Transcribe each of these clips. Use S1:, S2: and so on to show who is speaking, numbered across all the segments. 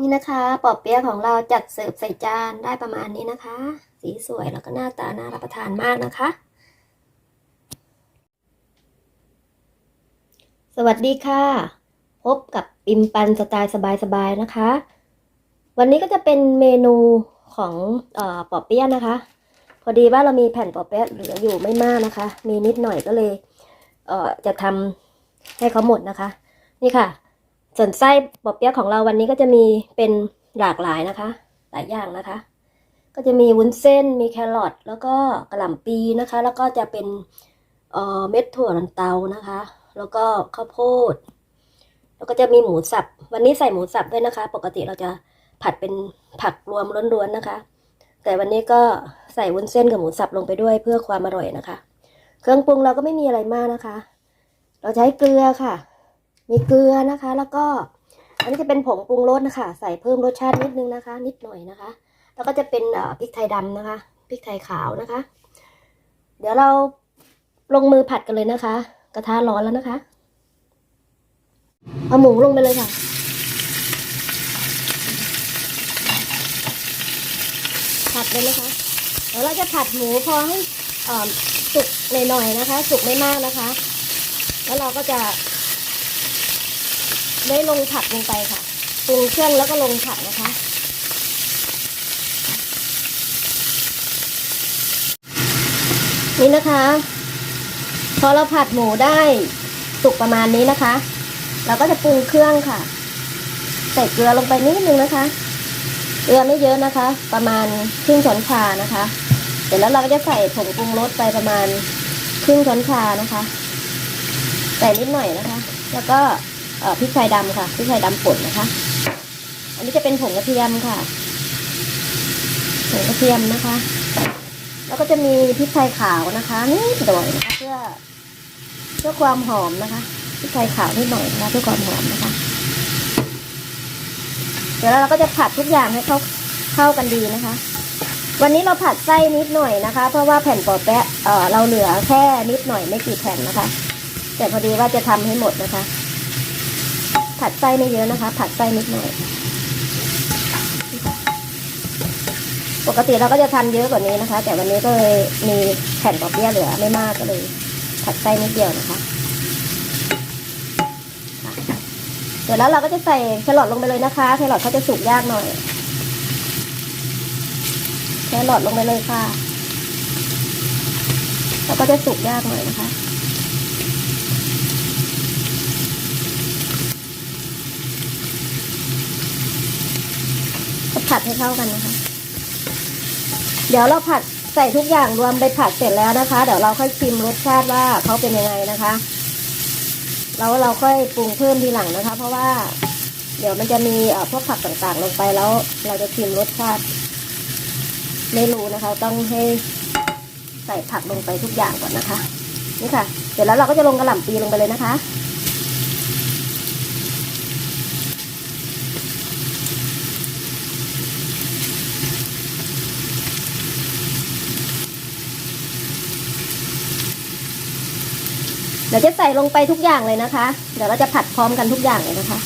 S1: นี่นะคะปอบเปี๊ยะของเราจัดเสิร์ฟใส่จานได้ประมาณนี้นะคะ สีสวยแล้วก็หน้าตาน่ารับประทานมากนะคะ สวัสดีค่ะ พบกับปิมปันสไตล์สบายๆนะคะ วันนี้ก็จะเป็นเมนูของออปอบเปี๊ยะนะคะ พอดีว่าเรามีแผ่นปอบเปี๊ยะเหลืออยู่ไม่มากนะคะ มีนิดหน่อยก็เลยเจะทำให้เขาหมดนะคะ นี่ค่ะ ส่วนไส้ปอเปี๊ยะของเราวันนี้ก็จะมีเป็นหลากหลายนะคะ หลายอย่างนะคะ ก็จะมีวุ้นเส้นมีแครอทแล้วก็กระหล่ำปีนะคะ แล้วก็จะเป็นเอ่อเม็ดถั่วลันเตานะคะ แล้วก็ข้าวโพด แล้วก็จะมีหมูสับ วันนี้ใส่หมูสับด้วยนะคะ ปกติเราจะผัดเป็นผักรวมล้วนๆนะคะ แต่วันนี้ก็ใส่วุ้นเส้นกับหมูสับลงไปด้วยเพื่อความอร่อยนะคะ เครื่องปรุงเราก็ไม่มีอะไรมากนะคะ เราใช้เกลือค่ะ มีเกลือนะคะ แล้วก็ อันนี้จะเป็นผงปรุงรสนะคะ ใส่เพิ่มรสชาตินิดนึงนะคะ นิดหน่อยนะคะ แล้วก็จะเป็นพริกไทยดำนะคะพริกไทยขาวนะคะ เดี๋ยวเราลงมือผัดกันเลยนะคะ กระทะร้อนแล้วนะคะ เอาหมูลงไปเลยค่ะผัดเลยนะคะเดี๋ยวเราจะผัดหมูพอให้สุกหน่อยๆนะคะ สุกไม่มากนะคะ แล้วเราก็จะ ได้ลงผักลงไปค่ะปรุงเครื่องแล้วก็ลงผักนะคะ นี่นะคะ พอเราผัดหมูได้สุกประมาณนี้นะคะ เราก็จะปรุงเครื่องค่ะ ใส่เกลือลงไปนิดนึงนะคะ เกลือไม่เยอะนะคะ ประมาณครึ่งช้อนชานะคะ เสร็จแล้วเราก็จะใส่ผงปรุงรสไปประมาณครึ่งช้อนชานะคะ ใส่นิดหน่อยนะคะ แล้วก็ พริกไทยดำค่ะพริกไทยดำป่นนะคะ อันนี้จะเป็นผงกระเทียมค่ะผงกระเทียมนะคะ แล้วก็จะมีพริกไทยขาวนะคะนิดหน่อยนะคะเพื่อเพื่อความหอมนะคะพริกไทยขาวนิดหน่อยนะคะเพื่อความหอมนะคะ เดี๋ยวเราก็จะผัดทุกอย่างให้เข้าเข้ากันดีนะคะ วันนี้เราผัดไส้นิดหน่อยนะคะ เพราะว่าแผ่นปอแปะเออเราเหลือแค่นิดหน่อยไม่กี่แผ่นนะคะ แต่พอดีว่าจะทำให้หมดนะคะ ผัดไส้ไม่เยอะนะคะ ผัดไส้นิดหน่อย ปกติเราก็จะทำเยอะกว่านี้นะคะ แต่วันนี้ก็เลยมีแผ่นปอเปี๊ยะเหลือไม่มากก็เลย ผัดไส้นิดเดียวนะคะ เดี๋ยวแล้วเราก็จะใส่แครอทลงไปเลยนะคะ แครอทเขาจะสุกยากหน่อย แครอทลงไปเลยค่ะ แล้วก็จะสุกยากหน่อยนะคะ ผัดให้เข้ากันนะคะ เดี๋ยวเราผัดใส่ทุกอย่างรวมไปผัดเสร็จแล้วนะคะ เดี๋ยวเราค่อยชิมรสชาติว่าเขาเป็นยังไงนะคะแล้วเราค่อยปรุงเพิ่มทีหลังนะคะ เพราะว่า เดี๋ยวมันจะมีพวกผักต่างๆ ลงไปแล้ว เราจะชิมรสชาติไม่รู้นะคะ ต้องให้ใส่ผักลงไปทุกอย่างก่อนนะคะ นี่ค่ะ เสร็จแล้วเราก็จะลงกระหล่ำปีลงไปเลยนะคะ เดี๋ยวจะใส่ลงไปทุกอย่างเลยนะคะ เดี๋ยวเราจะผัดพร้อมกันทุกอย่างเลยนะคะ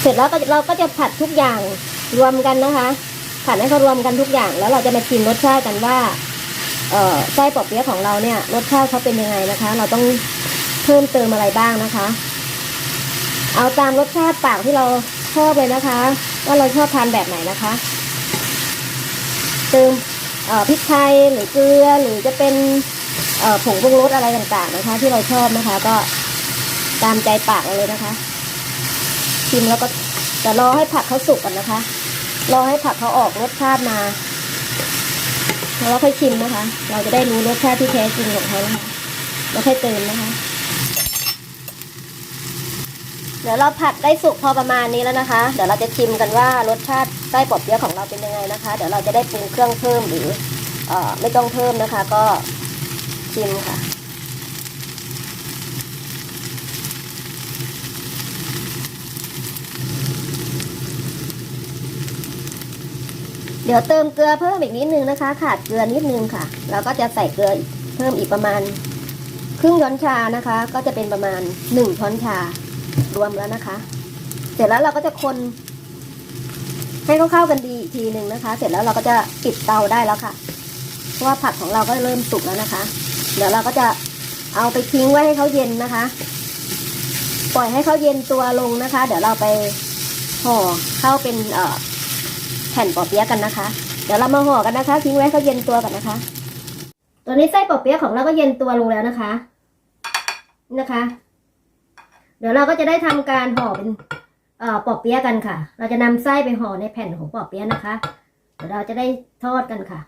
S1: เสร็จแล้วเราก็จะผัดทุกอย่างรวมกันนะคะ ผัดให้เขารวมกันทุกอย่างแล้วเราจะมาชิมรสชาติกันว่า เอ่อไส้ปอเปี๊ยะของเราเนี่ยรสชาติเขาเป็นยังไงนะคะ เราต้องเพิ่มเติมอะไรบ้างนะคะ เอาตามรสชาติปากที่เราชอบเลยนะคะ ว่าเราชอบทานแบบไหนนะคะ เติมพริกไทยหรือเกลือหรือจะเป็นผงปรุงรสอะไรต่างๆนะคะ ที่เราชอบนะคะ ก็ตามใจปากเราเลยนะคะชิมแล้วก็จะรอให้ผักเขาสุกก่อนนะคะ รอให้ผักเขาออกรสชาติมา แล้วเราค่อยชิมนะคะ เราจะได้รู้รสชาติที่แท้จริงของเขานะคะเราค่อยเติมนะคะ เดี๋ยวเราผัดได้สุกพอประมาณนี้แล้วนะคะ เดี๋ยวเราจะชิมกันว่ารสชาติไส้ปอบเปี๊ยะของเราเป็นยังไงนะคะ เดี๋ยวเราจะได้ปรุงเครื่องเพิ่มหรืออไม่ต้องเพิ่มนะคะ ก็ชิมค่ะ เดี๋ยวเติมเกลือเพิ่มอีกนิดนึงนะคะ ขาดเกลือนิดนึงค่ะแล้วก็จะใส่เกลือเพิ่มอีกประมาณ ครึ่งช้อนชานะคะ ก็จะเป็นประมาณหนึ่งช้อนชารวมแล้วนะคะ เสร็จแล้วเราก็จะคน ให้เข้าๆกันดีอีกทีหนึ่งนะคะ เสร็จแล้วเราก็จะปิดเตาได้แล้วค่ะ เพราะว่าผักของเราก็เริ่มสุกแล้วนะคะ เดี๋ยวเราก็จะเอาไปทิ้งไว้ให้เขาเย็นนะคะ ปล่อยให้เขาเย็นตัวลงนะคะ เดี๋ยวเราไปห่อเข้าเป็นเอ่อ แผ่นปอเปี๊ยะกันนะคะ เดี๋ยวเรามาห่อกันนะคะ ทิ้งไว้ให้เขาเย็นตัวกันนะคะ ตัวนี้ไส้ปอเปี๊ยะของเราก็เย็นตัวลงแล้วนะคะนะคะ เดี๋ยวเราก็จะได้ทำการห่อเป็นเอ่อปอเปี๊ยะกันค่ะ เราจะนำไส้ไปห่อในแผ่นของปอเปี๊ยะนะคะ เดี๋ยวเราจะได้ทอดกันค่ะ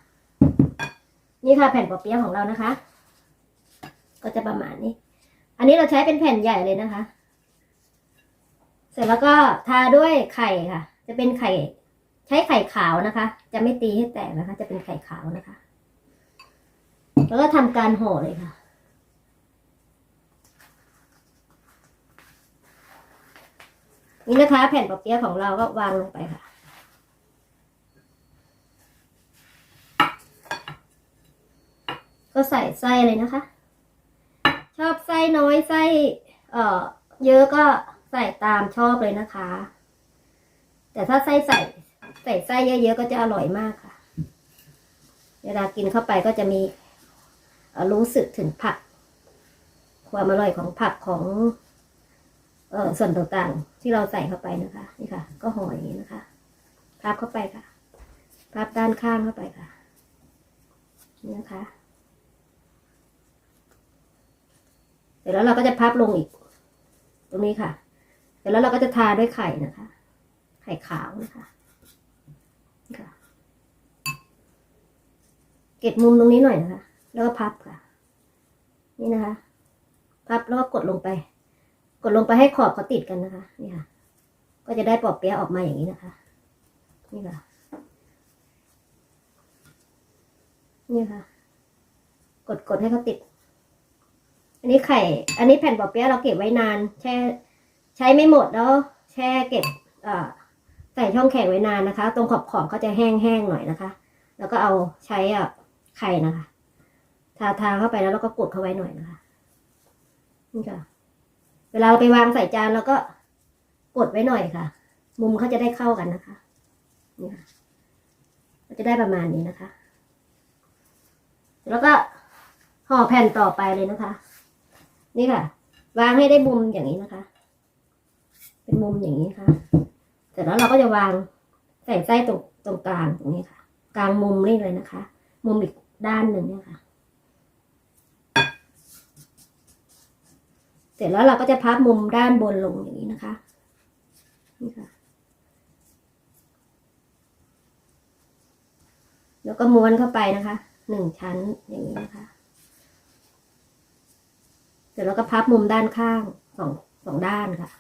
S1: นี่ค่ะแผ่นปอเปี๊ยะของเรานะคะ ก็จะประมาณนี้ อันนี้เราใช้เป็นแผ่นใหญ่เลยนะคะ เสร็จแล้วก็ทาด้วยไข่ค่ะ จะเป็นไข่ ใช้ไข่ขาวนะคะ จะไม่ตีให้แตกนะคะ จะเป็นไข่ขาวนะคะ แล้วก็ทำการห่อเลยค่ะนี่นะคะ แผ่นปอเปี๊ยะของเราก็วางลงไปค่ะก็ใส่ไส้เลยนะคะ ชอบไส้น้อยไส้ เอ่อ เยอะก็ใส่ตามชอบเลยนะคะ แต่ถ้าไส้ใส่ ใส่ไส้เยอะๆก็จะอร่อยมากค่ะ เวลากินเข้าไปก็จะมีรู้สึกถึงผัก ความอร่อยของผักของ เออส่วนต่างๆ ที่เราใส่เข้าไปนะคะ นี่ค่ะ ก็ห่ออย่างนี้นะคะพับเข้าไปค่ะพับด้านข้างเข้าไปค่ะนี่นะคะเสร็จแล้วเราก็จะพับลงอีก ตรงนี้ค่ะ เสร็จแล้วเราก็จะทาด้วยไข่นะคะ ไข่ขาวนะคะนี่ค่ะ เก็บมุมตรงนี้หน่อยนะคะ แล้วก็พับค่ะ นี่นะคะ พับแล้วก็กดลงไป กดลงไปให้ขอบเขาติดกันนะคะ นี่ค่ะ ก็จะได้ปอบเปี๊ยะออกมาอย่างนี้นะคะ นี่ค่ะ นี่ค่ะ กดกดให้เขาติด อันนี้ไข่ อันนี้แผ่นปอเปี๊ยะเราเก็บไว้นาน แช่ ใช้ไม่หมดแล้ว แช่เก็บอ่อใส่ช่องแข็งไว้นานนะคะ ตรงขอบขอบๆเขาจะแห้งๆหน่อยนะคะ แล้วก็เอาใช้อะ ไข่นะคะ ทาทาเข้าไปแล้วเราก็กดเข้าไว้หน่อยนะคะ นี่ค่ะ เวลาเราไปวางใส่จานเราก็กดไว้หน่อยค่ะ มุมเขาจะได้เข้ากันนะคะ นี่ค่ะก็จะได้ประมาณนี้นะคะ แล้วก็ห่อแผ่นต่อไปเลยนะคะ นี่ค่ะ วางให้ได้มุมอย่างนี้นะคะ เป็นมุมอย่างนี้ค่ะ เสร็จแล้วเราก็จะวางใส่ไส้ตรงตรงกลางตรงนี้ค่ะ กลางมุมนี่เลยนะคะ มุมอีกด้านหนึ่งเนี่ยค่ะ เสร็จแล้วเราก็จะพับมุมด้านบนลงอย่างนี้นะคะ นี่ค่ะ แล้วก็ม้วนเข้าไปนะคะหนึ่งชั้นอย่างนี้นะคะ เสร็จแล้วก็พับมุมด้านข้างสองสองด้านค่ะ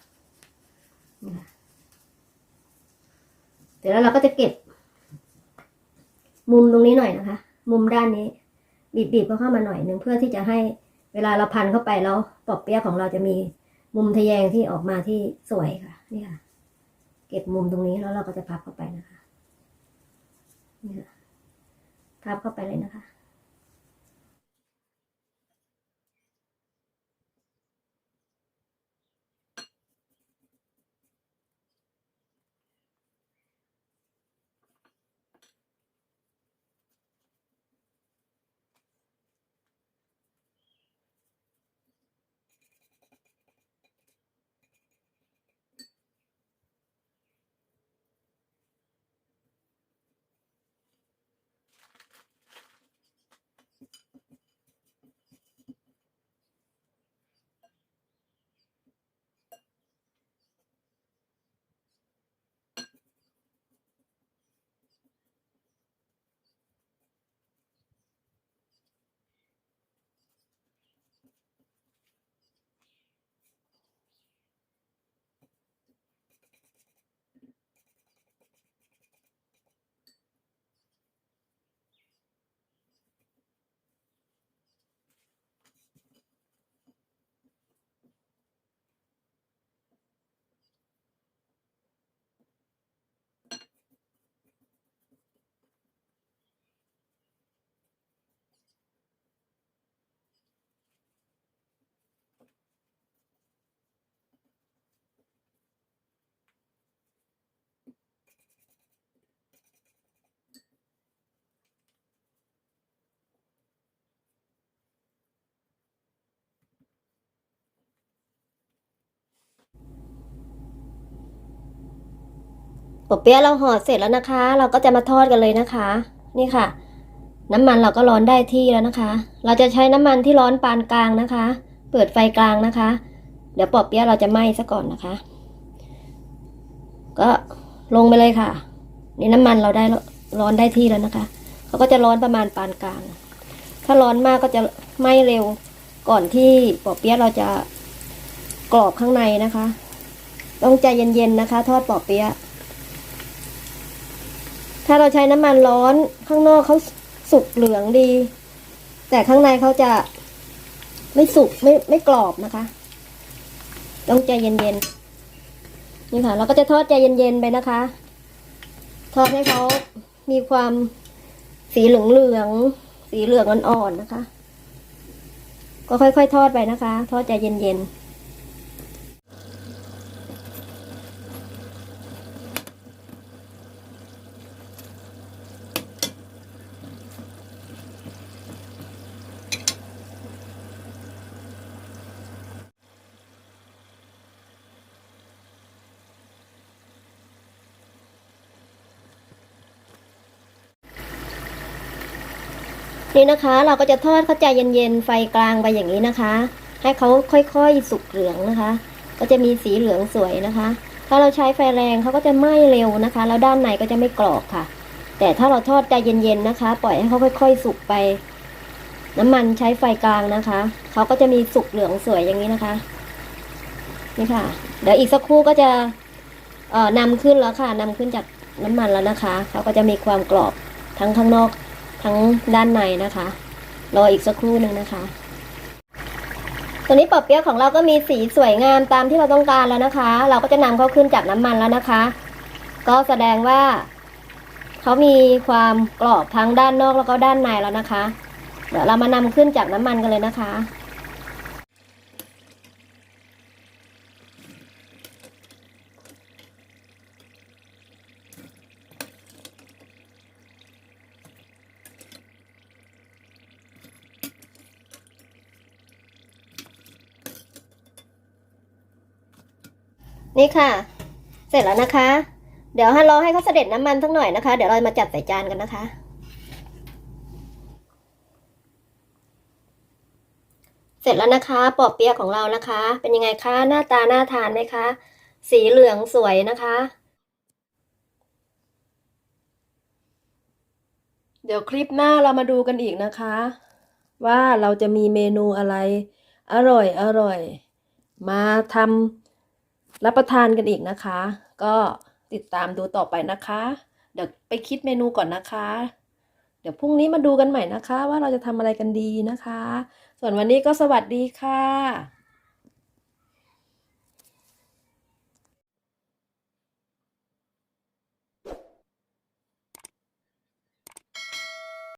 S1: นี่ค่ะเสร็จแล้วเราก็จะเก็บ มุมตรงนี้หน่อยนะคะ มุมด้านนี้ บีบบีบเข้ามาหน่อยหนึ่งเพื่อที่จะให้เวลาเราพันเข้าไปแล้วปอบเปี๊ยะของเราจะมีมุมทะแยงที่ออกมาที่สวยค่ะ นี่ค่ะ เก็บมุมตรงนี้แล้วเราก็จะพับเข้าไปนะคะนี่ค่ะพับเข้าไปเลยนะคะ ปอเปี๊ยะเราห่อเสร็จแล้วนะคะ เราก็จะมาทอดกันเลยนะคะ นี่ค่ะ น้ำมันเราก็ร้อนได้ที่แล้วนะคะ เราจะใช้น้ำมันที่ร้อนปานกลางนะคะ เปิดไฟกลางนะคะ เดี๋ยวปอเปี๊ยะเราจะไหม้ซะก่อนนะคะ ก็ลงไปเลยค่ะนี่น้ำมันเราได้ร้อนได้ที่แล้วนะคะเขาก็จะร้อนประมาณปานกลาง ถ้าร้อนมากก็จะไหม้เร็วก่อนที่ปอเปี๊ยะเราจะกรอบข้างในนะคะ ต้องใจเย็นๆนะคะ ทอดปอเปี๊ยะ ถ้าเราใช้น้ำมันร้อนข้างนอกเขาสุกเหลืองดี แต่ข้างในเขาจะไม่สุกไม่ไม่กรอบนะคะ ต้องใจเย็นๆนี่ค่ะ เราก็จะทอดใจเย็นๆไปนะคะ ทอดให้เขามีความสีเหลืองๆสีเหลืองอ่อนๆนะคะ ก็ค่อยๆทอดไปนะคะ ทอดใจเย็นๆ นี่นะคะ เราก็จะทอดเขาใจเย็นๆไฟกลางไปอย่างนี้นะคะ ให้เขาค่อยๆสุกเหลืองนะคะ ก็จะมีสีเหลืองสวยนะคะ ถ้าเราใช้ไฟแรงเขาก็จะไหม้เร็วนะคะ แล้วด้านในก็จะไม่กรอบค่ะ แต่ถ้าเราทอดใจเย็นๆนะคะ ปล่อยให้เขาค่อย ๆ สุกไป น้ำมันใช้ไฟกลางนะคะเขาก็จะมีสุกเหลืองสวยอย่างนี้นะคะนี่ค่ะ เดี๋ยวอีกสักครู่ก็จะเอ่อนำขึ้นแล้วค่ะนำขึ้นจากน้ำมันแล้วนะคะเขาก็จะมีความกรอบทั้งข้างนอก ทั้งด้านในนะคะ รออีกสักครู่หนึ่งนะคะ ตัวนี้ปอเปี๊ยะของเราก็มีสีสวยงามตามที่เราต้องการแล้วนะคะ เราก็จะนำเขาขึ้นจากน้ำมันแล้วนะคะ ก็แสดงว่าเขามีความกรอบทั้งด้านนอกแล้วก็ด้านในแล้วนะคะ เดี๋ยวเรามานำขึ้นจากน้ำมันกันเลยนะคะ นี่ค่ะ เสร็จแล้วนะคะ เดี๋ยวให้รอให้เขาเสด็จน้ำมันสักหน่อยนะคะ เดี๋ยวเรามาจัดใส่จานกันนะคะ เสร็จแล้วนะคะ ปอเปี๊ยะของเรานะคะ เป็นยังไงคะ หน้าตาน่าทานไหมคะ สีเหลืองสวยนะคะ
S2: เดี๋ยวคลิปหน้าเรามาดูกันอีกนะคะ ว่าเราจะมีเมนูอะไร อร่อยอร่อย มาทำ รับประทานกันอีกนะคะ ก็ติดตามดูต่อไปนะคะ เดี๋ยวไปคิดเมนูก่อนนะคะ เดี๋ยวพรุ่งนี้มาดูกันใหม่นะคะ ว่าเราจะทำอะไรกันดีนะคะ ส่วนวันนี้ก็สวัสดีค่ะ